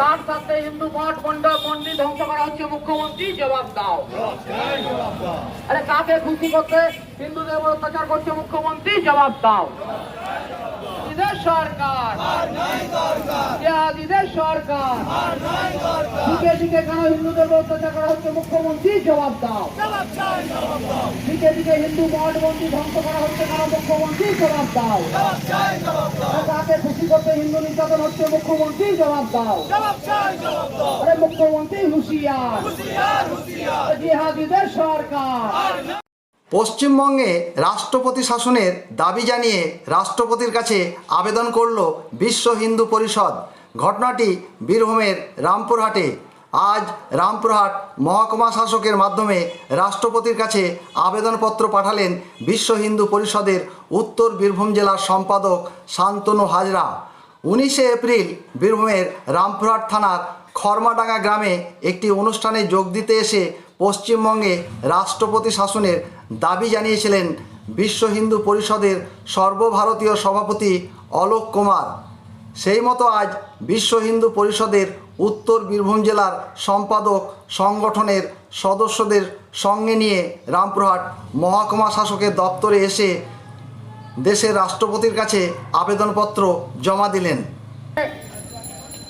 তার সাথে হিন্দু মঠ মন্ডল মন্দির ধ্বংস করা হচ্ছে। মুখ্যমন্ত্রী জবাব দাও। আরে কাকে খুশি করতে হিন্দুদের উপর অত্যাচার করছে মুখ্যমন্ত্রী? জবাব দাও। সরকার। জিহাদিদের সরকার। দিকে দিকে কেন হিন্দুদের অত্যাচার করা হচ্ছে মুখ্যমন্ত্রী? জবাব দাও। দিকে দিকে হিন্দু মঠ মন্দির ধ্বংস করা হচ্ছে কেন মুখ্যমন্ত্রী? জবাব দাও। কাকে খুশি হিন্দু নির্যাতন হচ্ছে মুখ্যমন্ত্রী জবাব দাও। আরে মুখ্যমন্ত্রী হুঁশিয়ার। জিহাদিদের সরকার। পশ্চিমবঙ্গে রাষ্ট্রপতি শাসনের দাবি জানিয়ে রাষ্ট্রপতির কাছে আবেদন করল বিশ্ব হিন্দু পরিষদ। ঘটনাটি বীরভূমের রামপুরহাটে। আজ রামপুরহাট মহকুমা শাসকের মাধ্যমে রাষ্ট্রপতির কাছে আবেদনপত্র পাঠালেন বিশ্ব হিন্দু পরিষদের উত্তর বীরভূম জেলার সম্পাদক শান্তনু হাজরা। উনিশে এপ্রিল বীরভূমের রামপুরহাট থানার খরমাডাঙ্গা গ্রামে একটি অনুষ্ঠানে যোগ দিতে এসে পশ্চিমবঙ্গে রাষ্ট্রপতি শাসনের দাবি জানিয়েছিলেন বিশ্ব হিন্দু পরিষদের সর্বভারতীয় সভাপতি অলোক কুমার। সেই মতো আজ বিশ্ব হিন্দু পরিষদের উত্তর বীরভূম জেলার সম্পাদক সংগঠনের সদস্যদের সঙ্গে নিয়ে রামপুরহাট মহকুমা শাসকের দপ্তরে এসে দেশের রাষ্ট্রপতির কাছে আবেদনপত্র জমা দিলেন।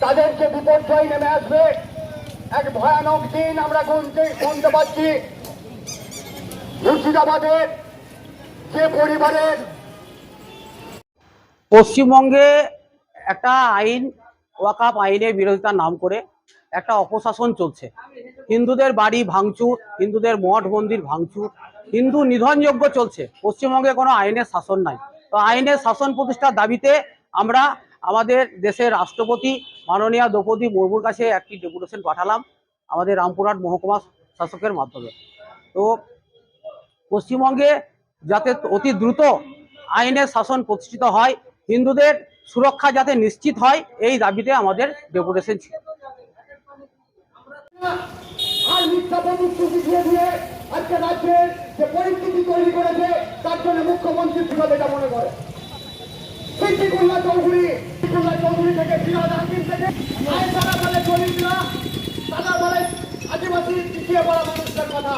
তাদের যে বিপর্যয় নেমে আসবে। এক ভয়ানক দিন আমরা গুনতে গুনতে পারছি। মুর্শিদাবাদের যে পরিবারের পশ্চিমবঙ্গে একটা আইন ওয়াকাপ আইনের বিরোধিতার নাম করে একটা অপশাসন চলছে। হিন্দুদের বাড়ি ভাঙচুর হিন্দুদের মঠ মন্দির ভাঙচুর হিন্দু নিধনযোগ্য চলছে। পশ্চিমবঙ্গে কোনো আইনের শাসন নাই। তো আইনের শাসন প্রতিষ্ঠার দাবিতে আমরা আমাদের দেশের রাষ্ট্রপতি মাননীয় দ্রৌপদী মুর্মুর কাছে একটি ডেপুটেশন পাঠালাম আমাদের রামপুরহাট মহকুমা শাসকের মাধ্যমে। তো পশ্চিমবঙ্গে যাতে অতি দ্রুত আইনের শাসন প্রতিষ্ঠিত হয়, হিন্দুদের সুরক্ষা যাতে নিশ্চিত হয়, এই দাবিতে আমাদের ডেপুটেশন ছিল। আজকে রাজ্যের যে পরিস্থিতি তৈরি করেছে, তার জন্য মুখ্যমন্ত্রী কীভাবে এটা মনে করে? চৌধুরী চৌধুরী থেকে থেকে আদিবাসী পিছিয়ে পড়া মানুষদের কথা।